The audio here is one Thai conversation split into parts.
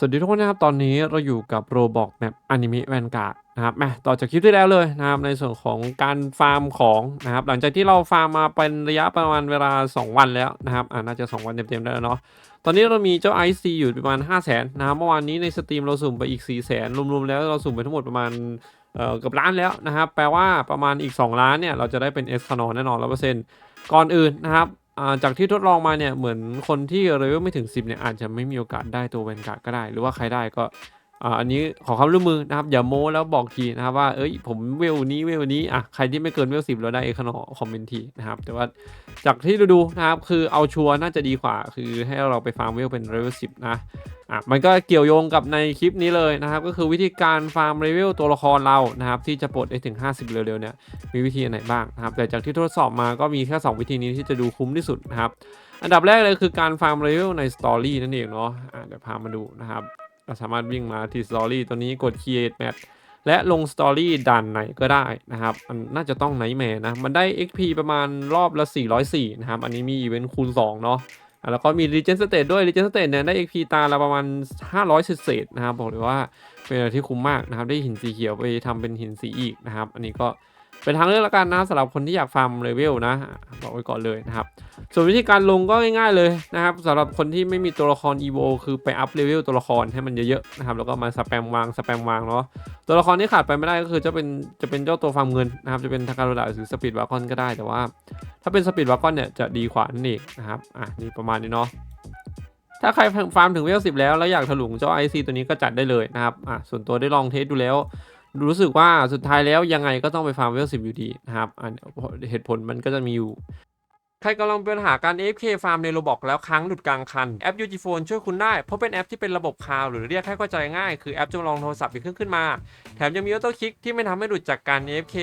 สวัสดีทุกคนนะครับ ตอนนี้เราอยู่กับโรบอกแมปอนิเมะแวนการ์ดนะครับแหมต่อจากคลิปที่แล้วเลยนะครับในส่วนของการฟาร์มของนะครับหลังจากที่เราฟาร์มมาเป็นระยะประมาณเวลา 2 วันแล้วนะครับอ่าน่าจะ 2 วันเต็มๆได้แล้วเนาะตอนนี้เรามีเจ้าไอซีอยู่ประมาณ 5 0 0 0 0นนะครับเมื่อวานนี้ในสตรีมเราสุ่มไปอีก 4 0 0 0 0 0รวมๆแล้วเราสุ่มไปทั้งหมดประมาณเอ่อเกือบล้านแล้วนะครับแปลว่าประมาณอีก 2 ล้านเนี่ยเราจะได้เป็นเอสคานอนแน่นอนร้อเปอร์เซ็นต์ก่อนอื่นนะครับ จากที่ทดลองมาเนี่ยเหมือนคนที่เลเวลไม่ถึง 10เนี่ยอาจจะไม่มีโอกาสได้ตัวแวนการ์ดก็ได้ หรือว่าใครได้ก็ อ่าอันนี้ขอความร่วมมือนะครับอย่าโม้แล้วบอกทีนะครับว่าเอ้ยผมเวลนี้เวลนี้อะใครที่ไม่เกินเวลสิบแล้วได้เอคอนอคอมเมนต์ทีนะครับแต่ว่าจากที่ดูดูนะครับคือเอาชัวร์น่าจะดีกว่า คือให้เราไปฟาร์มเวลเป็นเลเวลสิบนะอะมันก็เกี่ยวโยงกับในคลิปนี้เลยนะครับ ก็คือวิธีการฟาร์มเลเวลตัวละครเรานะครับที่จะปลดได้ถึง 50 เร็วๆเนี่ยมีวิธีไหนบ้างนะครับแต่จากที่ทดสอบมาก็มีแค่ 2 วิธีนี้ที่จะดูคุ้มที่สุดนะครับอันดับแรกเลยคือการฟาร์มเลเวลในสตอรี่นั่นเองเนาะะเดี๋ยวพามาดูนะครับ เราสามารถวิ่งมาที่ Story ตัวนี้กด Create Map และลง Story ด่านไหนก็ได้นะครับ มันน่าจะต้องไนแมนะ มันได้ XP ประมาณรอบละ 404 นะครับ อันนี้มีอีเวนต์คูณ 2 เนาะแล้วก็มี Legend State ด้วย Legend State เนี่ยได้ XP ตาละประมาณ 500เศษนะครับ บอกเลยว่าเป็นอะไรที่คุ้มมากนะครับ ได้หินสีเขียวไปทำเป็นหินสีอีกนะครับ อันนี้ก็ เป็นทางเลือกละกันนะสำหรับคนที่อยากฟาร์มเลเวลนะ บอกไว้ก่อนเลยนะครับ ส่วนวิธีการลงก็ง่ายๆเลยนะครับสำหรับคนที่ไม่มีตัวละคร EVO คือไปอัพเลเวลตัวละครให้มันเยอะๆนะครับแล้วก็มาสแปมวางสแปมวางเนาะตัวละครที่ขาดไปไม่ได้ก็คือจะเป็นจะเป็นเจ้าตัวฟาร์มเงินนะครับจะเป็นทาการโดาหรือสปีดวากอนก็ได้แต่ว่า ถ้าเป็นสปีดวากอนเนี่ยจะดีกว่านั่นเองนะครับอะนี่ประมาณนี้เนาะถ้าใครฟาร์มถึงเวลสิบแล้วแล้วอยากถลุงเจ้า IC ตัวนี้ก็จัดได้เลยนะครับอะส่วนตัวได้ลองเทสดูแล้ว รู้สึกว่าสุดท้ายแล้วยังไงก็ต้องไปฟาร์มเวลสิบอยู่ดีนะครับเหตุผลมันก็จะมีอยู่ ใครกำลังเป็นปัญหาการ AFK ฟาร์มในโรบอกแล้วค้างหลุดกลางคัน แอป UG Phone ช่วยคุณได้ เพราะเป็นแอปที่เป็นระบบคลาวหรือเรียกให้เข้าใจง่าย คือแอปจำลองโทรศัพท์อีกเครื่องขึ้นมา แถมยังมีออโต้คลิกที่ไม่ทำให้หลุดจากการ AFK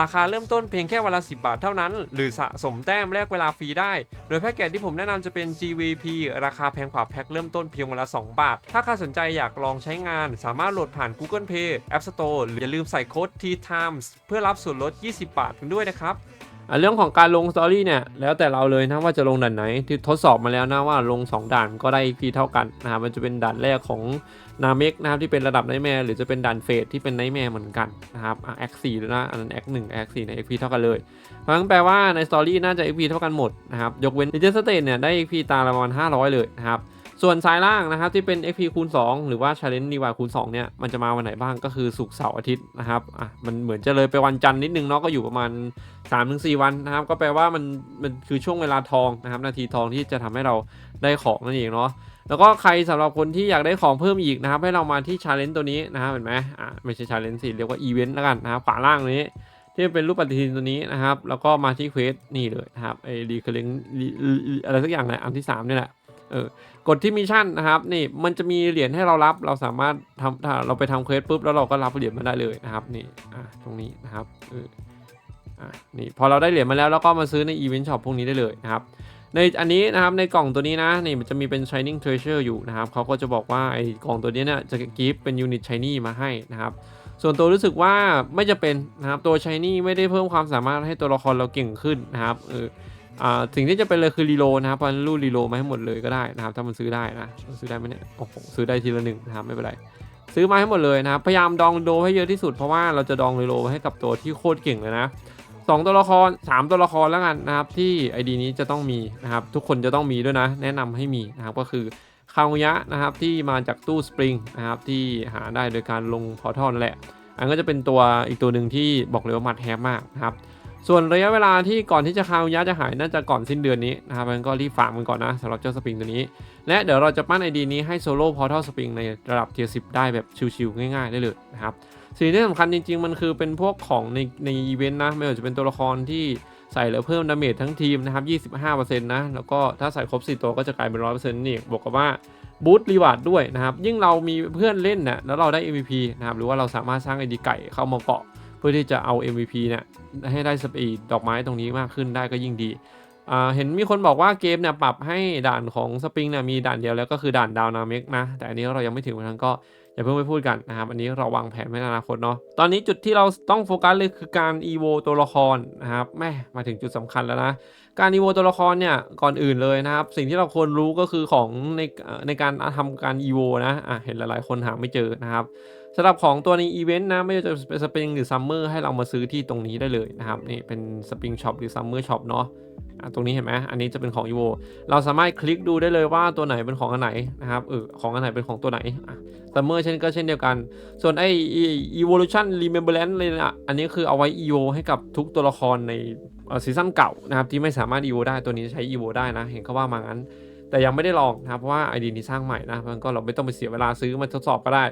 ราคาเริ่มต้นเพียงแค่วันละ 10 บาทเท่านั้น หรือสะสมแต้มแลกเวลาฟรีได้ โดยแพ็กเกจที่ผมแนะนำจะเป็น GVP ราคาแพงกว่าแพ็คเริ่มต้นเพียงวันละ 2 บาท ถ้าใครสนใจอยากลองใช้งาน สามารถโหลดผ่าน Google Play App Store หรืออย่าลืมใส่โค้ด T Times เพื่อรับส่วนลด 20 บาทกันด้วยนะครับ เรื่องของการลงสตอรี่เนี่ยแล้วแต่เราเลยนะว่าจะลงด่านไหนที่ทดสอบมาแล้วนะว่าลง 2 ด่านก็ได้ XP เท่ากันนะครับมันจะเป็นด่านแรกของนาเมกนะครับที่เป็นระดับไนแมร์หรือจะเป็นด่านเฟสที่เป็นไนแมร์เหมือนกันนะครับอะแอคสี่นะอันนั้นแอคหนึ่งแอคสี่ใน XP เท่ากันเลยเพราะงั้นแปลว่าในสตอรี่น่าจะ XP เท่ากันหมดนะครับยกเว้น Legend State เนี่ยได้ XP ตาละประมาณ500 เลยนะครับ ส่วนซ้ายล่างนะครับที่เป็น XP คูณ 2 หรือว่า Challenge ดีวาคูณ 2 เนี่ย มันจะมาวันไหนบ้างก็คือศุกร์เสาร์อาทิตย์นะครับอะมันเหมือนจะเลยไปวันจันทร์นิดนึงเนาะก็อยู่ประมาณ 3-4ถึงวันนะครับ ก็แปลว่ามันมันคือช่วงเวลาทองนะครับ นาทีทองที่จะทำให้เราได้ของนั่นเองเนาะแล้วก็ใครสำหรับคนที่อยากได้ของเพิ่มอีกนะครับ ให้เรามาที่ชาเลนจ์ตัวนี้นะครับเห็นไหมอ่าไม่ใช่ชาเลนจ์สิเรียกว่าอีเวนต์แล้วกันนะครับขวาล่างนี้ที่เป็นรูปปฏิทินตัวนี้นะครับ แล้วก็มาที่เควสนี่เลยนะครับไอ้รีเคลิงอะไรสักอย่างแหละอันที่3นี่แหละ เออกดที่มิชชั่นนะครับนี่มันจะมีเหรียญให้เรารับเราสามารถทำถ้าเราไปทำเควสปุ๊บแล้วเราก็รับเหรียญมาได้เลยนะครับนี่อ่าตรงนี้นะครับเอออะนี่พอเราได้เหรียญมาแล้วเราก็มาซื้อในอีเวนต์ช็อปพวกนี้ได้เลยนะครับในอันนี้นะครับในกล่องตัวนี้นะนี่มันจะมีเป็น Shining Treasure อยู่นะครับเขาก็จะบอกว่าไอ้กล่องตัวนี้เนี่ยจะกิฟต์เป็นยูนิต Shiny มาให้นะครับส่วนตัวรู้สึกว่าไม่จะเป็นนะครับตัว Shiny ไม่ได้เพิ่มความสามารถให้ตัวละครเราเก่งขึ้นนะครับเออ สิ่งที่จะเป็นเลยคือรีโลนะครับพันรูดรีโลมาให้หมดเลยก็ได้นะครับ ถ้ามันซื้อได้นะซื้อได้ไหมเนี่ยโอ้โหซื้อได้ทีละหนึ่งนะครับไม่เป็นไร ซื้อมาให้หมดเลยนะครับพยายามดองโดให้เยอะที่สุดเพราะว่าเราจะดองรีโลให้กับตัวที่โคตรเก่งเลยนะสองตัวละครสามตัวละครแล้วกันนะครับ ที่ไอดีนี้จะต้องมีนะครับ ทุกคนจะต้องมีด้วยนะ แนะนำให้มีนะครับก็คือคาวยะนะครับที่มาจากตู้สปริงนะครับที่หาได้โดยการลงพอทัลนั่นแหละ อันก็จะเป็นตัวอีกตัวหนึ่งที่บอกเลยว่ามัดแฮปมากนะครับ ส่วนระยะเวลาที่ก่อนที่จะคาวยะจะหายน่าจะก่อนสิ้นเดือนนี้นะครับมันก็รีบฝากมันก่อนนะสำหรับเจ้าสปริงตัวนี้ และเดี๋ยวเราจะปั้นไอดีนี้ให้โซโล่พอร์ทัลสปริงในระดับเทียร์สิได้แบบชิวๆง่ายๆได้เลยนะครับสิ่งที่สำคัญจริง ๆ มันคือเป็นพวกของในในอีเวนต์นะไม่ว่าจะเป็นตัวละครที่ใส่แล้วเพิ่มดาเมจทั้งทีมนะครับ 25%นะแล้วก็ถ้าใส่ครบ 4 ตัวก็จะกลายเป็น 100%นี่บอกกับว่าบูตรีวาร์ดด้วยนะครับยิ่งเรามีเพื่อนเล่นนะแล้วเราได้ MVP นะครับหรือว่าเราสามารถสร้างไอดีไก่เข้ามาเกาะ เพื่อที่จะเอา MVP เนี่ยให้ได้สปีดดอกไม้ตรงนี้มากขึ้นได้ก็ยิ่งดีเห็นมีคนบอกว่าเกมเนี่ยปรับให้ด่านของสปริงเนี่ยมีด่านเดียวแล้วก็คือด่านดาวนาเมกนะ แต่อันนี้เรายังไม่ถึงเพราะฉะนั้นก็อย่าเพิ่งไปพูดกันนะครับ อันนี้เราวางแผนไว้ในอนาคตเนาะตอนนี้จุดที่เราต้องโฟกัสเลยคือการ EVO ตัวละครนะครับแม่มาถึงจุดสำคัญแล้วนะ การอีโวตัวละครเนี่ยก่อนอื่นเลยนะครับ สิ่งที่เราควรรู้ก็คือของในในการทำการอีโวนะอะเห็นหลายๆคนหาไม่เจอนะครับ สำหรับของตัวในอีเวนต์นะไม่ว่าจะเป็นสปริงหรือซัมเมอร์ให้เรามาซื้อที่ตรงนี้ได้เลยนะครับนี่เป็นสปริงช็อปหรือซัมเมอร์ช็อปเนาะตรงนี้เห็นไหมอันนี้จะเป็นของอีโวเราสามารถคลิกดูได้เลยว่าตัวไหนเป็นของอันไหนนะครับเออของอันไหนเป็นของตัวไหนซัมเมอร์เช่นก็เช่นเดียวกัน ส่วนไอ้ evolution remembrance เลยนะอันนี้คือเอาไว้ evo ให้กับทุกตัวละครในซีซั่นเก่านะครับที่ไม่สามารถ evo ได้ตัวนี้ใช้ evo ได้นะ เห็นเขาว่ามางั้น แต่ยังไม่ได้ลองนะครับเพราะว่า ID นี้สร้างใหม่นะมันก็เราไม่ต้องไปเสียเวลาซื้อมาทดสอบก็ได้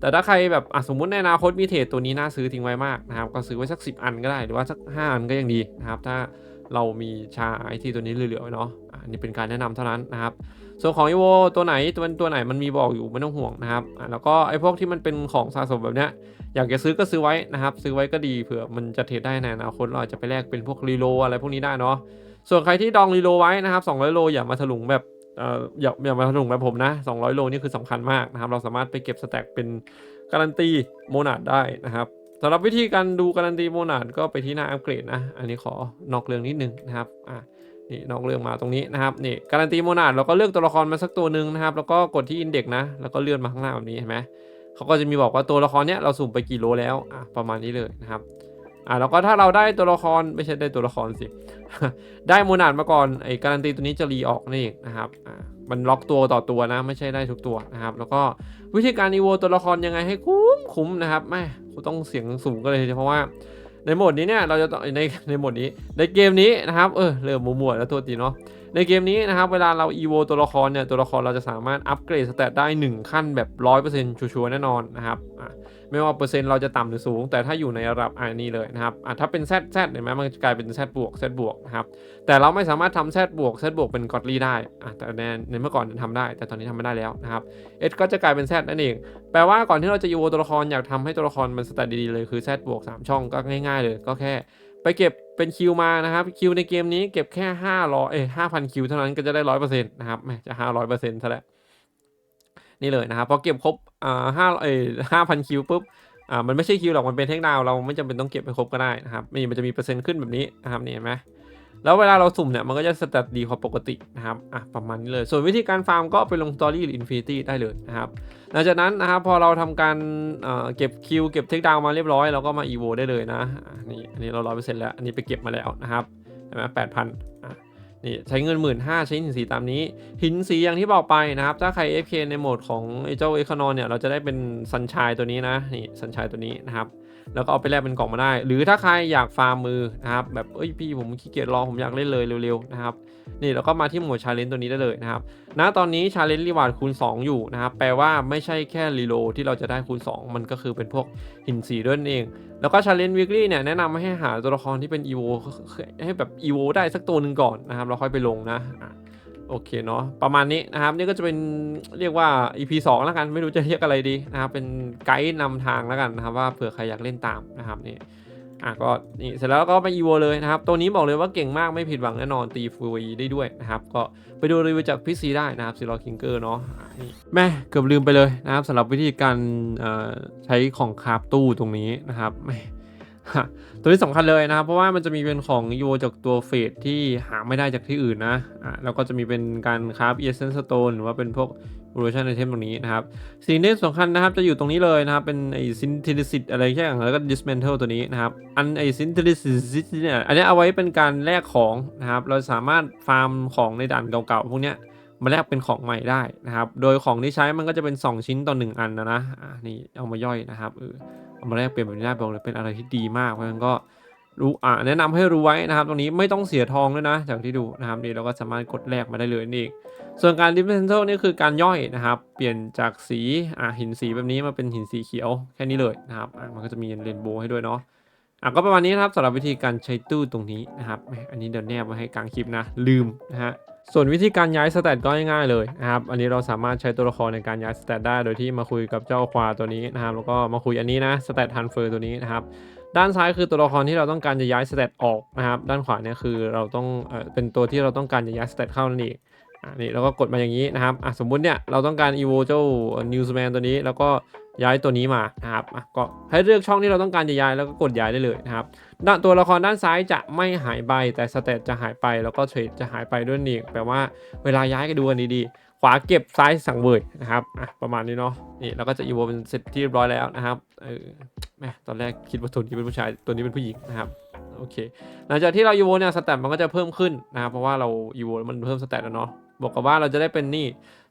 แต่ถ้าใครแบบสมมุติในอนาคตมีเทรดตัวนี้น่าซื้อทิ้งไว้มากนะครับก็ซื้อไว้สัก 10 อันก็ได้หรือว่าสัก 5 อันก็ยังดีนะครับถ้าเรามีชาไอที่ตัวนี้เหลือๆไว้เนาะอันนี้เป็นการแนะนำเท่านั้นนะครับ ส่วนของ EVO ตัวไหนตัวตัวไหนมันมีบอกอยู่ไม่ต้องห่วงนะครับ แล้วก็ไอพวกที่มันเป็นของสะสมแบบเนี้ยอยากจะซื้อก็ซื้อไว้นะครับ ซื้อไว้ก็ดีเผื่อมันจะเทรดได้ในอนาคตเราอจจะไปแลกเป็นพวกรีโลอะไรพวกนี้ได้เนาะส่วนใครที่ดองรีโลไว้นะครับ200โลอย่ามาถลุงแบบ เอ่ออย่าอย่ามาถลุงแบบผมนะ 200 โลนี่คือสำคัญมากนะครับ เราสามารถไปเก็บสแต็กเป็นการันตีโมนาดได้นะครับสำหรับวิธีการดูการันตีโมนาดก็ไปที่หน้าอัปเกรดนะ อันนี้ขอนอกเรื่องนิดนึงนะครับอะนี่นอกเรื่องมาตรงนี้นะครับนี่การันตีโมนาดเราก็เลือกตัวละครมาสักตัวหนึ่งนะครับ แล้วก็กดที่อินเด็กนะ แล้วก็เลื่อนมาข้างหน้าแบบนี้เห็นไหมเขาก็จะมีบอกว่าตัวละครเนี้ยเราสุ่มไปกี่โลแล้วอะประมาณนี้เลยนะครับ อะแล้วก็ถ้าเราได้ตัวละครไม่ใช่ได้ตัวละครสิ ได้โมนาดมาก่อนไอ้การันตีตัวนี้จะรีออกนี่นเองนะครับอะมันล็อกตัวต่อตัวนะ ไม่ใช่ได้ทุกตัวนะครับ แล้วก็วิธีการอีโวตัวละครยังไงให้คุ้มคุ้มนะครับแม่ต้องเสียงสูงกันเลยเพราะว่าในโหมดนี้เนี่ยเราจะต้องในในโหมดนี้ในเกมนี้นะครับเออเริ่มมัวๆแล้วตัวตีเนาะ ในเกมนี้นะครับเวลาเรา evo ตัวละครเนี่ยตัวละครเราจะสามารถอัปเกรดสเตตได้ 1 ขั้นแบบ 100%ชัวร์ๆแน่นอนนะครับอะไม่ว่าเปอร์เซ็นต์เราจะต่ำหรือสูง แต่ถ้าอยู่ในระดับอันนี้เลยนะครับอะถ้าเป็น Z Z เห็นไหมมันจะกลายเป็น Z บวก Z บวกนะครับแต่เราไม่สามารถทำ Z บวก Z บวกเป็นกอดลีได้อะแต่ในในเมื่อก่อนทำได้ แต่ตอนนี้ทำไม่ได้แล้วนะครับ S ก็จะกลายเป็น Z นั่นเอง แปลว่าก่อนที่เราจะ evo ตัวละครอยากทำให้ตัวละครมันสแตทดีๆเลยคือ Z บวก3ช่องก็ง่าย ๆ เลยก็แค่ ไปเก็บ เป็นคิวมานะครับคิวในเกมนี้เก็บแค่ห้าร้อยเอ้ห้าพันคิวเท่านั้นก็จะได้ร้อยเปอร์เซ็นต์นะครับจะห้าร้อยเปอร์เซ็นต์ซะแล้วนี่เลยนะครับพอเก็บครบอ่าห้าเอ้ห้าพันคิวปุ๊บอ่ามันไม่ใช่คิวหรอกมันเป็นเทคดาวเราไม่จำเป็นต้องเก็บไปครบก็ได้นะครับนี่มันจะมีเปอร์เซ็นต์ขึ้นแบบนี้นะครับนี่เห็นไหม แล้วเวลาเราสุ่มเนี่ยมันก็จะสแตทดีกว่าปกตินะครับอะประมาณนี้เลยส่วนวิธีการฟาร์มก็ไปลงสตอรี่หรืออินฟินิตี้ได้เลยนะครับหลังจากนั้นนะครับพอเราทำการเเก็บคิวเก็บเทคดาวมาเรียบร้อยเราก็มา evo ได้เลยนะนี่อันนี้เราร้อยเปอร์เซ็นต์แล้วอันนี้ไปเก็บมาแล้วนะครับเห็นไหมแปดพันอะนี่ใช้เงินหมื่นห้าใช้หินสีตามนี้ หินสีอย่างที่บอกไปนะครับ ถ้าใคร FK ในโหมดของไอ้เจ้าเอคอนอนเนี่ยเราจะได้เป็นสัญชายตัวนี้นะนี่สัญชายตัวนี้นะครับ แล้วก็เอาไปแลกเป็นกล่องมาได้ หรือถ้าใครอยากฟาร์มมือนะครับแบบเอ้ยพี่ผมขี้เกียจรอผมอยากเล่นเลยเร็วๆนะครับนี่เราก็มาที่หมวดชาเลนจ์ตัวนี้ได้เลยนะครับณตอนนี้ชาเลนจ์รีวาร์ดคูณ 2 อยู่นะครับแปลว่าไม่ใช่แค่รีโลที่เราจะได้คูณ 2 มันก็คือเป็นพวกหินสีด้วยนั่นเอง แล้วก็ชาเลนจ์วีคลี่เนี่ยแนะนำให้หาตัวละครที่เป็น EVO ให้แบบ EVO ได้สักตัวหนึ่งก่อนนะครับเราค่อยไปลงนะ โอเคเนาะประมาณนี้นะครับนี่ก็จะเป็นเรียกว่า EP 2 แล้วกันไม่รู้จะเรียกอะไรดีนะครับเป็นไกด์นำทางแล้วกันนะครับว่าเผื่อใครอยากเล่นตามนะครับนี่อะก็นี่เสร็จแล้วก็ไป EVO เลยนะครับตัวนี้บอกเลยว่าเก่งมากไม่ผิดหวังแน่นอนตีฟูยได้ด้วยนะครับก็ไปดูรีวิวจากพี่ซีได้นะครับซีรอคิงเกอร์เนาะนี่แม่เกือบลืมไปเลยนะครับสำหรับวิธีการใช้ของคาบตู้ตรงนี้นะครับแม่ ตัวนี้สำคัญเลยนะครับ เพราะว่ามันจะมีเป็นของ EVO จากตัวเฟสที่หาไม่ได้จากที่อื่นนะอะแล้วก็จะมีเป็นการคราฟ Essence Stone หรือว่าเป็นพวก evolution item ตรงนี้นะครับ สิ่งที่สำคัญนะครับจะอยู่ตรงนี้เลยนะครับ เป็นไอ้ synthesis อะไรแค่อย่างแล้วก็ dismantle ตัวนี้นะครับ อันไอ้ synthesis เนี่ยอันนี้เอาไว้เป็นการแลกของนะครับ เราสามารถฟาร์มของในด่านเก่าๆพวกเนี้ยมาแลกเป็นของใหม่ได้นะครับ โดยของที่ใช้มันก็จะเป็น 2 ชิ้นต่อ 1 อันนะนะ อ่านี่เอามาย่อยนะครับเออ เอามาแลกเปลี่ยนแบบนี้ได้บอกเลยเป็นอะไรที่ดีมากเพราะฉะนั้นก็รู้อ่าแนะนำให้รู้ไว้นะครับ ตรงนี้ไม่ต้องเสียทองด้วยนะ จากที่ดูนะครับนี่เราก็สามารถกดแลกมาได้เลยนี่ส่วนการ differential นี่คือการย่อยนะครับ เปลี่ยนจากสีอ่าหินสีแบบนี้มาเป็นหินสีเขียวแค่นี้เลยนะครับมันก็จะมีเรนโบว์ให้ด้วยเนาะ อะก็ประมาณนี้นะครับสำหรับวิธีการใช้ตู้ตรงนี้นะครับ อันนี้เดี๋ยวแนบไว้ให้กลางคลิปนะลืมนะฮะส่วนวิธีการย้ายสแตทก็ง่ายๆเลยนะครับอันนี้เราสามารถใช้ตัวละครในการย้ายสแตทได้ โดยที่มาคุยกับเจ้าควาตัวนี้นะครับแล้วก็มาคุยอันนี้นะสแตททันเฟอร์ตัวนี้นะครับด้านซ้ายคือตัวละครที่เราต้องการจะย้ายสเตตออกนะครับด้านขวาเนี่ยคือเราต้องเอ่อเป็นตัวที่เราต้องการจะย้ายสเตตเข้านั่นเอง อ่านี่เราก็กดมาอย่างนี้นะครับอะสมมุติเนี่ยเราต้องการ evo เจ้า newsman ตัวนี้แล้วก็ย้ายตัวนี้มานะครับอะก็ให้เลือกช่องที่เราต้องการจะย้ายแล้วก็กดย้ายได้เลยนะครับด้านตัวละครด้านซ้ายจะไม่หายไปแต่สเตตจะหายไปแล้วก็เทรดจะหายไปด้วยนี่แปลว่าเวลาย้ายก็ดูกันดีๆ ขวาเก็บซ้ายสั่งเวยนะครับอะประมาณนี้เนาะนี่เราก็จะ evo เป็นเสร็จที่เรียบร้อยแล้วนะครับเออแมตอนแรกคิดว่าตัวนี้เป็นผู้ชายตัวนี้เป็นผู้หญิงนะครับโอเคหลังจากที่เรา evo เนี่ยสแตทมันก็จะเพิ่มขึ้นนะครับเพราะว่าเรา evo แล้วมันเพิ่มสแตทแล้วเนาะ บอกกับว่าเราจะได้เป็นนี่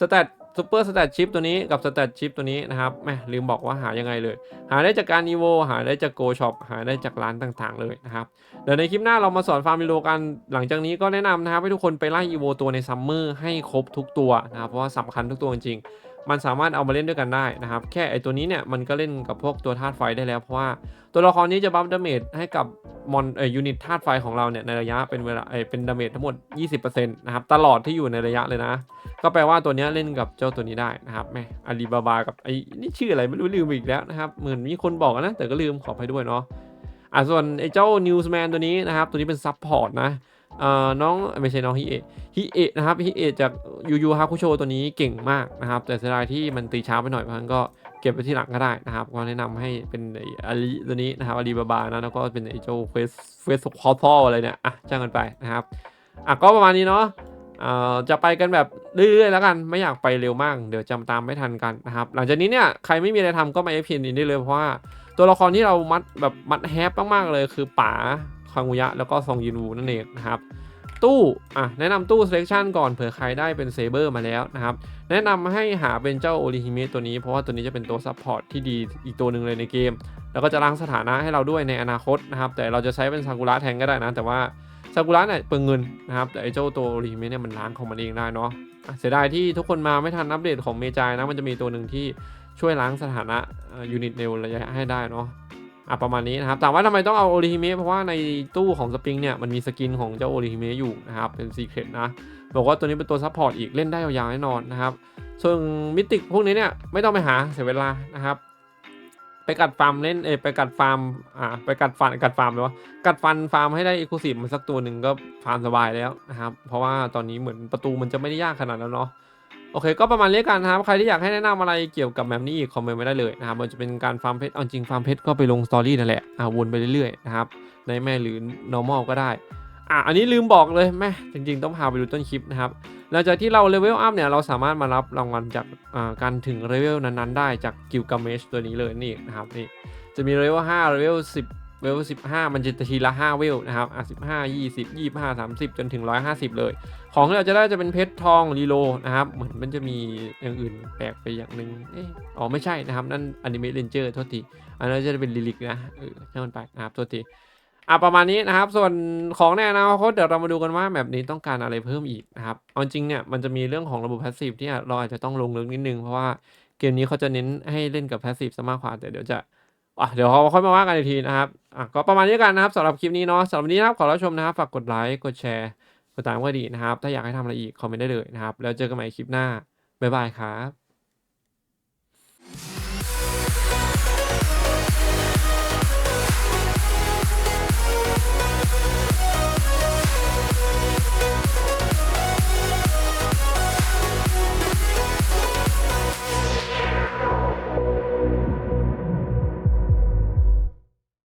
สแตทซูเปอร์สแตทชิปตัวนี้กับสแตทชิปตัวนี้นะครับแม่ลืมบอกว่าหายังไงเลย หาได้จากการอีโวหาได้จากโกช็อปหาได้จากร้านต่างๆ เลยนะครับ เดี๋ยวในคลิปหน้าเรามาสอนฟาร์มอีโวกัน หลังจากนี้ก็แนะนำนะครับให้ทุกคนไปไล่อีโวตัวในซัมเมอร์ให้ครบทุกตัวนะครับเพราะว่าสำคัญทุกตัวจริง มันสามารถเอามาเล่นด้วยกันได้นะครับ แค่ไอตัวนี้เนี่ยมันก็เล่นกับพวกตัวธาตุไฟได้แล้ว เพราะว่าตัวละครนี้จะบัฟดาเมจให้กับมอนเอ่อยูนิตธาตุไฟของเราเนี่ยในระยะเป็นเวลาเอ่อเป็นดาเมจทั้งหมด 20%นะครับตลอดที่อยู่ในระยะเลยนะ ก็แปลว่าตัวเนี้ยเล่นกับเจ้าตัวนี้ได้นะครับแม่อาลีบาบากับไอ้นี่ชื่ออะไรไม่รู้ลืมอีกแล้วนะครับเหมือนมีคนบอกนะแต่ก็ลืมขออภัยด้วยเนาะอะส่วนไอ้เจ้านิวส์แมนตัวนี้นะครับตัวนี้เป็นซับพอร์ตนะ น้องไม่ใช่น้องฮิเอะฮิเอะนะครับฮิเอะจากยูยูฮาคุโชตัวนี้เก่งมากนะครับ แต่เสียดายที่มันตีช้าไปหน่อยเพราะฉะนั้นก็เก็บไว้ที่หลังก็ได้นะครับก็แนะนำให้เป็นอาลีตัวนี้นะครับอาลีบาบานะแล้วก็เป็นไอ้เจ้าเฟสเฟสคอร์ทออะไรเนี่ยอะจ้างกันไปนะครับอะก็ประมาณนี้เนาะจะไปกันแบบเรื่อยๆแล้วกันไม่อยากไปเร็วมาก เดี๋ยวจำตามไม่ทันกันนะครับ หลังจากนี้เนี่ยใครไม่มีอะไรทำก็มาเอฟพีนได้เลยเพราะว่า ตัวละครที่เรามัดแบบมัดแฮปมากๆเลยคือป๋าคังุยะแล้วก็ซองยินวูนั่นเองนะครับตู้อะแนะนำตู้ selection ก่อนเผื่อใครได้เป็นเซเบอร์มาแล้วนะครับแนะนำให้หาเป็นเจ้าโอริฮิเมะตัวนี้เพราะว่าตัวนี้จะเป็นตัวซัพพอร์ตที่ดีอีกตัวหนึ่งเลยในเกม แล้วก็จะล้างสถานะให้เราด้วยในอนาคตนะครับแต่เราจะใช้เป็นซากุระแทนก็ได้นะ แต่ว่าซากุระเนี่ยเปลืองเงินนะครับแต่ไอ้เจ้าตัวโอรีเมเนี่ยมันล้างของมันเองได้เนาะเสียดายที่ทุกคนมาไม่ทันอัปเดตของเมจายนะมันจะมีตัวหนึ่งที่ ช่วยล้างสถานะยูนิตเร็วระยะให้ได้เนาะอะประมาณนี้นะครับถามว่าทำไมต้องเอาโอริฮิเมะเพราะว่าในตู้ของสปริงเนี่ยมันมีสกินของเจ้าโอริฮิเมะอยู่นะครับเป็นซีเครตนะบอกว่าตัวนี้เป็นตัวซัพพอร์ตอีกเล่นได้ยาวๆแน่นอนนะครับ ส่วนมิติพวกนี้เนี่ยไม่ต้องไปหาเสียเวลานะครับ ไปกัดฟาร์มเล่นเอไปกัดฟาร์มอ่าไปกัดฟันกัดฟาร์มเลยวะกัดฟันฟาร์มให้ได้เอ็กซ์คลูซีฟมาสักตัวหนึ่งก็ฟาร์มสบายแล้วนะครับเพราะว่าตอนนี้เหมือนประตูมันจะไม่ได้ยากขนาดนั้นเนาะ โอเค ก็ประมาณนี้กันนะครับ ใครที่อยากให้แนะนำอะไรเกี่ยวกับแบบนี้อีกคอมเมนต์มาได้เลยนะครับมันจะเป็นการฟาร์มเพชรเอาจริงฟาร์มเพชรก็ไปลงสตอรี่นั่นแหละอ่าวนไปเรื่อยๆนะครับในแม่หรือ normal ก็ได้อะอันนี้ลืมบอกเลยแม่จริง ๆ ต้องพาไปดูต้นคลิปนะครับหลังจากที่เราเลเวลอัพเนี่ยเราสามารถมารับรางวัลจากอ่าการถึงเลเวลนั้นๆ ได้จากกิลกาเมชตัวนี้เลยนี่นะครับนี่จะมีเลเวล5เลเวล10 เลเวล15มันจะทีละ5เวลนะครับอะ15 20 25 30จนถึง150เลย ของที่เราจะได้จะเป็นเพชรทองรีโลนะครับ เหมือนมันจะมีอย่างอื่นแปลกไปอย่างหนึ่งเอ๊ะอ๋อไม่ใช่นะครับ นั่นอนิเมะเรนเจอร์โทษที อันนั้นจะเป็นลิลิกนะเออช่างมันไปนะครับโทษทีอะประมาณนี้นะครับ ส่วนของในอนาคตเดี๋ยวเรามาดูกันว่าแบบนี้ต้องการอะไรเพิ่มอีกนะครับเอาจริงเนี่ยมันจะมีเรื่องของระบบพาสซีฟที่เราอาจจะต้องลงลึกนิดนึงเพราะว่าเกมนี้เขาจะเน้นให้เล่นกับพาสซีฟซะมากกว่าแต่เดี๋ยวจะ อะเดี๋ยวเราค่อยมาว่ากันอีกทีนะครับอะก็ประมาณนี้กันนะครับสำหรับคลิปนี้เนาะสำหรับวันนี้นะครับขอรับชมนะครับฝากกดไลค์กดแชร์กดตามก็ดีนะครับ ถ้าอยากให้ทำอะไรอีกคอมเมนต์ได้เลยนะครับ แล้วเจอกันใหม่คลิปหน้าบ๊ายบายครับ